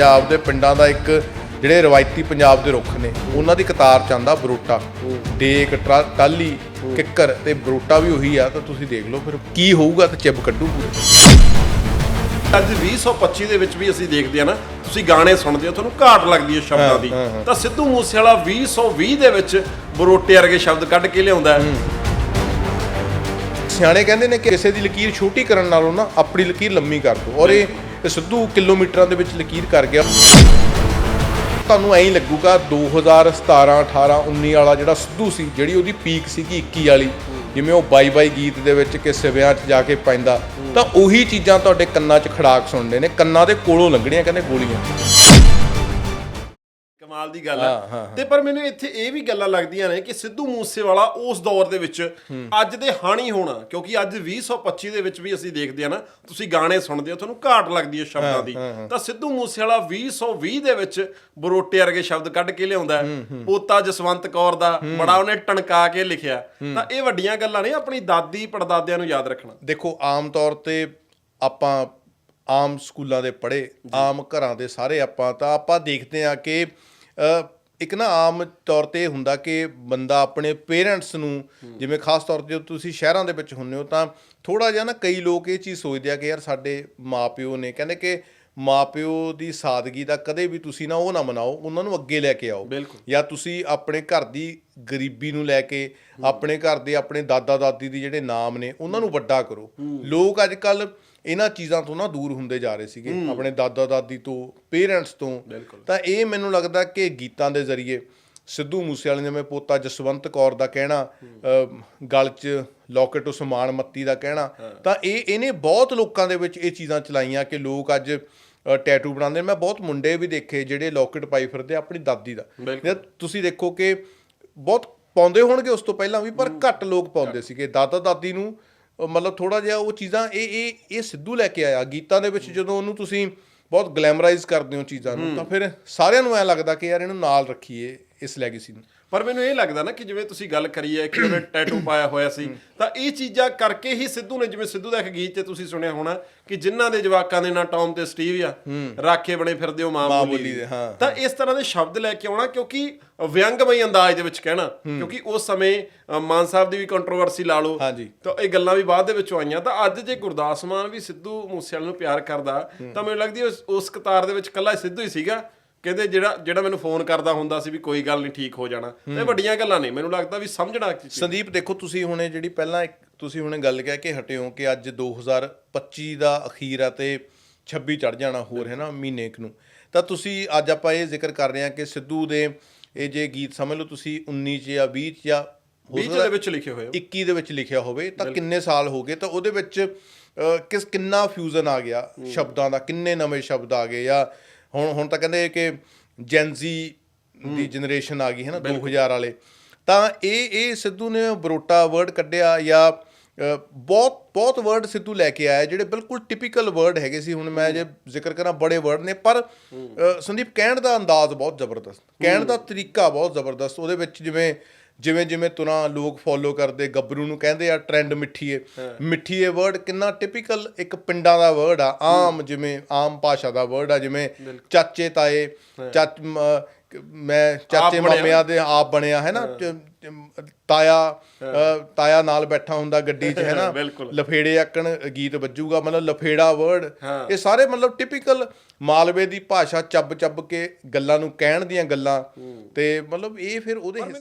ਪੰਜਾਬ ਦੇ ਪਿੰਡਾਂ ਦਾ ਇੱਕ ਜਿਹੜੇ ਰਵਾਇਤੀ ਪੰਜਾਬ ਦੇ ਰੁੱਖ ਨੇ ਉਹਨਾਂ ਦੀ ਕਤਾਰ ਚ ਆਂਦਾ ਬਰੋਟਾ। ਡੇਕ ਟਾਲੀ ਕਿੱਕਰ ਤੇ ਬਰੋਟਾ ਵੀ ਉਹੀ ਆ ਤਾਂ ਤੁਸੀਂ ਦੇਖ ਲਓ ਫਿਰ ਕੀ ਹੋਊਗਾ ਤੇ ਚਿਬ ਕੱਢੂ ਪੂਰੇ ਅੱਜ 2025 ਦੇ ਵਿੱਚ ਵੀ ਅਸੀਂ ਦੇਖਦੇ ਆ ਨਾ ਤੁਸੀਂ ਗਾਣੇ ਸੁਣਦੇ ਹੋ ਤੁਹਾਨੂੰ ਘਾਟ ਲੱਗਦੀ ਹੈ ਸ਼ਬਦਾਂ ਦੀ। ਤਾਂ ਸਿੱਧੂ ਮੂਸੇਵਾਲਾ 2020 ਦੇ ਵਿੱਚ ਬਰੋਟੇ ਵਰਗੇ ਸ਼ਬਦ ਕੱਢ ਕੇ ਲਿਆਉਂਦਾ ਸਿਆਣੇ ਕਹਿੰਦੇ ਨੇ ਕਿ ਕਿਸੇ ਦੀ ਲਕੀਰ ਛੋਟੀ ਕਰਨ ਨਾਲੋਂ ਨਾ ਆਪਣੀ ਲਕੀਰ ਲੰਮੀ ਕਰ ਦਿਓ। ਔਰ ਇਹ ਇਹ ਸਿੱਧੂ ਕਿਲੋਮੀਟਰਾਂ ਦੇ ਵਿੱਚ ਲਕੀਰ ਕਰ ਗਿਆ। ਤੁਹਾਨੂੰ ਐਂ ਹੀ ਲੱਗੂਗਾ 2017 18 19 ਵਾਲਾ ਜਿਹੜਾ ਸਿੱਧੂ ਸੀ, ਜਿਹੜੀ ਉਹਦੀ ਪੀਕ ਸੀਗੀ 21 ਵਾਲੀ, ਜਿਵੇਂ ਉਹ ਬਾਈ ਬਾਈ ਗੀਤ ਦੇ ਵਿੱਚ ਕਿਸੇ ਵਿਆਹ 'ਚ ਜਾ ਕੇ ਪੈਂਦਾ। ਤਾਂ ਉਹੀ ਚੀਜ਼ਾਂ ਤੁਹਾਡੇ ਕੰਨਾਂ 'ਚ ਖੜਾਕ ਸੁਣਦੇ ਨੇ, ਕੰਨਾਂ ਦੇ ਕੋਲੋਂ ਲੰਘਣੀਆਂ ਕਹਿੰਦੇ ਗੋਲੀਆਂ। ਕਮਾਲ ਦੀ ਗੱਲ ਹਾਂ, ਤੇ ਪਰ ਮੈਨੂੰ ਇੱਥੇ ਇਹ ਵੀ ਗੱਲਾਂ ਲੱਗਦੀਆਂ ਨੇ ਕਿ ਸਿੱਧੂ ਮੂਸੇਵਾਲਾ ਉਸ ਦੌਰ ਦੇ ਵਿੱਚ ਅੱਜ ਦੇ ਹਾਣੀ ਹੋਣਾ ਕਿਉਂਕਿ ਅੱਜ 2025 ਦੇ ਵਿੱਚ ਵੀ ਅਸੀਂ ਦੇਖਦੇ ਆ ਨਾ ਤੁਸੀਂ ਗਾਣੇ ਸੁਣਦੇ ਹੋ ਤੁਹਾਨੂੰ ਘਾਟ ਲੱਗਦੀ ਹੈ ਸ਼ਬਦਾਂ ਦੀ। ਤਾਂ ਸਿੱਧੂ ਮੂਸੇਵਾਲਾ 2020 ਦੇ ਵਿੱਚ ਬਰੋਟੇ ਵਰਗੇ ਸ਼ਬਦ ਕੱਢ ਕੇ ਲਿਆਉਂਦਾ। ਪੋਤਾ ਜਸਵੰਤ ਕੌਰ ਦਾ ਬੜਾ ਉਹਨੇ ਟਣਕਾ ਕੇ ਲਿਖਿਆ। ਤਾਂ ਇਹ ਵੱਡੀਆਂ ਗੱਲਾਂ ਨੇ ਆਪਣੀ ਦਾਦੀ ਪੜਦਾਦਿਆਂ ਨੂੰ ਯਾਦ ਰੱਖਣਾ। ਦੇਖੋ ਆਮ ਤੌਰ ਤੇ ਆਪਾਂ ਆਮ ਸਕੂਲਾਂ ਦੇ ਪੜ੍ਹੇ ਆਮ ਘਰਾਂ ਦੇ ਸਾਰੇ ਆਪਾਂ ਤਾਂ ਆਪਾਂ ਦੇਖਦੇ ਆ ਕਿ ਇੱਕ ਨਾ ਆਮ ਤੌਰ ਤੇ ਇਹ ਹੁੰਦਾ ਕਿ ਬੰਦਾ ਆਪਣੇ ਪੇਰੈਂਟਸ ਨੂੰ ਜਿਵੇਂ ਖਾਸ ਤੌਰ ਤੇ ਤੁਸੀਂ ਸ਼ਹਿਰਾਂ ਦੇ ਵਿੱਚ ਹੁੰਦੇ ਹੋ ਤਾਂ ਥੋੜਾ ਜਿਹਾ ਨਾ ਕਈ ਲੋਕ ਇਹ ਚੀਜ਼ ਸੋਚਦੇ ਆ ਕਿ ਯਾਰ ਸਾਡੇ ਮਾਪਿਓ ਨੇ ਕਹਿੰਦੇ ਕਿ ਮਾਪਿਓ ਦੀ ਸਾਦਗੀ ਦਾ ਕਦੇ ਵੀ ਤੁਸੀਂ ਨਾ ਉਹ ਨਾ ਮਨਾਓ ਉਹਨਾਂ ਨੂੰ ਅੱਗੇ ਲੈ ਕੇ ਆਓ। ਜਾਂ ਤੁਸੀਂ ਆਪਣੇ ਘਰ ਦੀ ਗਰੀਬੀ ਨੂੰ ਲੈ ਕੇ ਆਪਣੇ ਘਰ ਦੇ ਆਪਣੇ ਦਾਦਾ ਦਾਦੀ ਦੀ ਜਿਹੜੇ ਨਾਮ ਨੇ ਉਹਨਾਂ ਨੂੰ ਵੱਡਾ ਕਰੋ। ਲੋਕ ਅੱਜ ਕੱਲ ਇਹਨਾਂ ਚੀਜ਼ਾਂ ਤੋਂ ਨਾ ਦੂਰ ਹੁੰਦੇ ਜਾ ਰਹੇ ਸੀਗੇ ਆਪਣੇ ਦਾਦਾ ਦਾਦੀ ਤੋਂ ਪੇਰੈਂਟਸ ਤੋਂ। ਤਾਂ ਇਹ ਮੈਨੂੰ ਲੱਗਦਾ ਕਿ ਗੀਤਾਂ ਦੇ ਜ਼ਰੀਏ ਸਿੱਧੂ ਮੂਸੇਵਾਲੇ ਨੇ ਮੈਂ ਪੋਤਾ ਜਸਵੰਤ ਕੌਰ ਦਾ ਕਹਿਣਾ ਗਲ 'ਚ ਲੋਕਟ ਉਸਮਾਨ ਮੱਤੀ ਦਾ ਕਹਿਣਾ ਤਾਂ ਇਹ ਇਹਨੇ ਬਹੁਤ ਲੋਕਾਂ ਦੇ ਵਿੱਚ ਇਹ ਚੀਜ਼ਾਂ ਚਲਾਈਆਂ ਕਿ ਲੋਕ ਅੱਜ ਟੈਟੂ ਬਣਾਉਂਦੇ ਮੈਂ ਬਹੁਤ ਮੁੰਡੇ ਵੀ ਦੇਖੇ ਜਿਹੜੇ ਲੋਕਟ ਪਾਈ ਫਿਰਦੇ ਆਪਣੀ ਦਾਦੀ ਦਾ। ਤੁਸੀਂ ਦੇਖੋ ਕਿ ਬਹੁਤ ਪਾਉਂਦੇ ਹੋਣਗੇ ਉਸ ਤੋਂ ਪਹਿਲਾਂ ਵੀ ਪਰ ਘੱਟ ਲੋਕ ਪਾਉਂਦੇ ਸੀਗੇ। ਦਾਦਾ ਦਾਦੀ ਨੂੰ ਮਤਲਬ ਥੋੜਾ ਜਿਹਾ ਉਹ ਚੀਜ਼ਾਂ ਇਹ ਇਹ ਇਹ ਸਿੱਧੂ ਲੈ ਕੇ ਆਇਆ ਗੀਤਾਂ ਦੇ ਵਿੱਚ ਜਦੋਂ ਉਹਨੂੰ ਤੁਸੀਂ ਬਹੁਤ ਗਲੈਮਰਾਈਜ਼ ਕਰਦੇ ਹੋ ਚੀਜ਼ਾਂ ਨੂੰ ਤਾਂ ਫਿਰ ਸਾਰਿਆਂ ਨੂੰ ਐ ਲੱਗਦਾ ਕਿ ਯਾਰ ਇਹਨੂੰ ਨਾਲ ਰੱਖੀਏ। ਇਸ ਲੈਗੇਸੀ ਨੂੰ। ਪਰ ਮੈਨੂੰ ਇਹ ਲੱਗਦਾ ਨਾ ਕਿ ਜਿਵੇਂ ਤੁਸੀਂ ਗੱਲ ਕਰੀ ਹੈ ਕਿ ਉਹਨੇ ਟੈਟੂ ਪਾਇਆ ਹੋਇਆ ਸੀ ਤਾਂ ਇਹ ਚੀਜ਼ਾਂ ਕਰਕੇ ਹੀ ਸਿੱਧੂ ਨੇ ਜਿਵੇਂ ਸਿੱਧੂ ਦਾ ਇੱਕ ਗੀਤ ਤੇ ਤੁਸੀਂ ਸੁਣਿਆ ਹੋਣਾ ਕਿ ਜਿਨ੍ਹਾਂ ਦੇ ਜਵਾਕਾਂ ਦੇ ਨਾਂ ਟੌਮ ਤੇ ਸਟੀਵ ਆ ਰਾਖੇ ਬਣੇ ਫਿਰਦੇ ਹੋ ਮਾਂ ਬੋਲੀ ਦੇ, ਹਾਂ, ਤਾਂ ਇਸ ਤਰ੍ਹਾਂ ਦੇ ਸ਼ਬਦ ਲੈ ਕੇ ਆਉਣਾ ਕਿਉਂਕਿ ਵਿਅੰਗਮਈ ਅੰਦਾਜ਼ ਦੇ ਵਿੱਚ ਕਹਿਣਾ ਕਿਉਂਕਿ ਉਸ ਸਮੇਂ ਮਾਨ ਸਾਹਿਬ ਦੀ ਵੀ ਕੰਟਰੋਵਰਸੀ ਲਾ ਲਓ। ਤਾਂ ਇਹ ਗੱਲਾਂ ਵੀ ਬਾਅਦ ਦੇ ਵਿੱਚ ਆਈਆਂ ਤਾਂ ਅੱਜ ਜੇ ਗੁਰਦਾਸ ਮਾਨ ਵੀ ਸਿੱਧੂ ਮੂਸੇਵਾਲੇ ਨੂੰ ਪਿਆਰ ਕਰਦਾ ਤਾਂ ਮੈਨੂੰ ਲੱਗਦੀ ਉਸ ਕਤਾਰ ਦੇ ਵਿੱਚ ਕੱਲਾ ਸਿੱਧੂ ਹੀ ਸੀਗਾ। ਕਹਿੰਦੇ ਜਿਹੜਾ ਜਿਹੜਾ ਮੈਨੂੰ ਫੋਨ ਕਰਦਾ ਹੁੰਦਾ ਸੀ ਵੀ ਕੋਈ ਗੱਲ ਨਹੀਂ ਠੀਕ ਹੋ ਜਾਣਾ। ਤੇ ਵੱਡੀਆਂ ਗੱਲਾਂ ਨਹੀਂ ਮੈਨੂੰ ਲੱਗਦਾ ਵੀ ਸਮਝਣਾ ਸੰਦੀਪ ਦੇਖੋ ਤੁਸੀਂ ਹੁਣੇ ਜਿਹੜੀ ਪਹਿਲਾਂ ਇੱਕ ਤੁਸੀਂ ਹੁਣੇ ਗੱਲ ਕਹਿ ਕੇ ਹਟੇ ਹੋ ਕਿ ਅੱਜ 2025 ਦਾ ਅਖੀਰ ਆ ਤੇ 26 ਚੜ ਜਾਣਾ ਹੋਰ ਹੈ ਨਾ ਮਹੀਨੇ ਕੁ ਨੂੰ। ਤਾਂ ਤੁਸੀਂ ਅੱਜ ਆਪਾਂ ਇਹ ਜ਼ਿਕਰ ਕਰ ਰਹੇ ਹਾਂ ਕਿ ਸਿੱਧੂ ਦੇ ਇਹ ਜੇ ਗੀਤ ਸਮਝ ਲਓ ਤੁਸੀਂ 19 ਚ ਜਾਂ 20 ਚ ਜਾਂ ਹੋ ਬੀਚ ਸਕਦਾ ਦੇ ਵਿੱਚ ਲਿਖੇ ਹੋਏ ਆ। 21 ਦੇ ਵਿੱਚ ਲਿਖਿਆ ਹੋਵੇ ਤਾਂ ਕਿੰਨੇ ਸਾਲ ਹੋ ਗਏ? ਤਾਂ ਉਹਦੇ ਵਿੱਚ ਕਿਸ ਕਿੰਨਾ ਫਿਊਜ਼ਨ ਆ ਗਿਆ ਸ਼ਬਦਾਂ ਦਾ ਕਿੰਨੇ ਨਵੇਂ ਸ਼ਬਦ ਆ ਗਏ ਜਾਂ ਹੁਣ ਹੁਣ ਤਾਂ ਕਹਿੰਦੇ ਕਿ ਜੈਨਜ਼ੀ ਦੀ ਜਨਰੇਸ਼ਨ ਆ ਗਈ ਹੈ ਨਾ 2000 ਵਾਲੇ। ਤਾਂ ਇਹ ਇਹ ਸਿੱਧੂ ਨੇ ਬਰੋਟਾ ਵਰਡ ਕੱਢਿਆ ਜਾਂ ਬਹੁਤ ਬਹੁਤ ਵਰਡ ਸਿੱਧੂ ਲੈ ਕੇ ਆਇਆ ਜਿਹੜੇ ਬਿਲਕੁਲ ਟਿਪੀਕਲ ਵਰਡ ਹੈਗੇ ਸੀ ਹੁਣ ਮੈਂ ਜੇ ਜ਼ਿਕਰ ਕਰਾਂ ਬੜੇ ਵਰਡ ਨੇ ਪਰ ਸੰਦੀਪ ਕਹਿਣ ਦਾ ਅੰਦਾਜ਼ ਬਹੁਤ ਜ਼ਬਰਦਸਤ ਕਹਿਣ ਦਾ ਤਰੀਕਾ ਬਹੁਤ ਜ਼ਬਰਦਸਤ ਉਹਦੇ ਵਿੱਚ ਜਿਵੇਂ ਜਿਵੇਂ ਜਿਵੇਂ ਤੁਰਾਂ ਲੋਕ ਫੋਲੋ ਕਰਦੇ ਗੱਭਰੂ ਨੂੰ ਕਹਿੰਦੇ ਆ ਟ੍ਰੈਂਡ ਮਿੱਠੀਏ ਮਿੱਠੀਏ ਵਰਡ ਕਿੰਨਾ ਟਿਪੀਕਲ ਇੱਕ ਪਿੰਡਾਂ ਦਾ ਵਰਡ ਆ ਆਮ ਜਿਵੇਂ ਆਮ ਭਾਸ਼ਾ ਦਾ ਵਰਡ ਆ ਜਿਵੇਂ ਚਾਚੇ ਤਾਏ ਚਾਚ ਮ- ਚਾਚੇ। ਮਾਮਿਆਂ ਦੇ ਆਪ ਬਣਿਆ ਹੈ ਨਾ? ਤਾਇਆ ਤਾਇਆ ਨਾਲ ਬੈਠਾ ਹੁੰਦਾ ਗੱਡੀ 'ਚ ਹੈ ਨਾ? ਬਿਲਕੁਲ। ਲਫੇੜੇ ਆਕਣ ਗੀਤ ਵੱਜੂਗਾ ਮਤਲਬ ਲਫੇੜਾ ਵਰਡ। ਇਹ ਸਾਰੇ ਮਤਲਬ ਟਿਪੀਕਲ ਮਾਲਵੇ ਦੀ ਭਾਸ਼ਾ ਚੱਬ ਚੱਬ ਕੇ ਗੱਲਾਂ ਨੂੰ ਕਹਿਣ ਦੀਆਂ ਗੱਲਾਂ। ਤੇ ਮਤਲਬ ਇਹ ਫਿਰ ਉਹਦੇ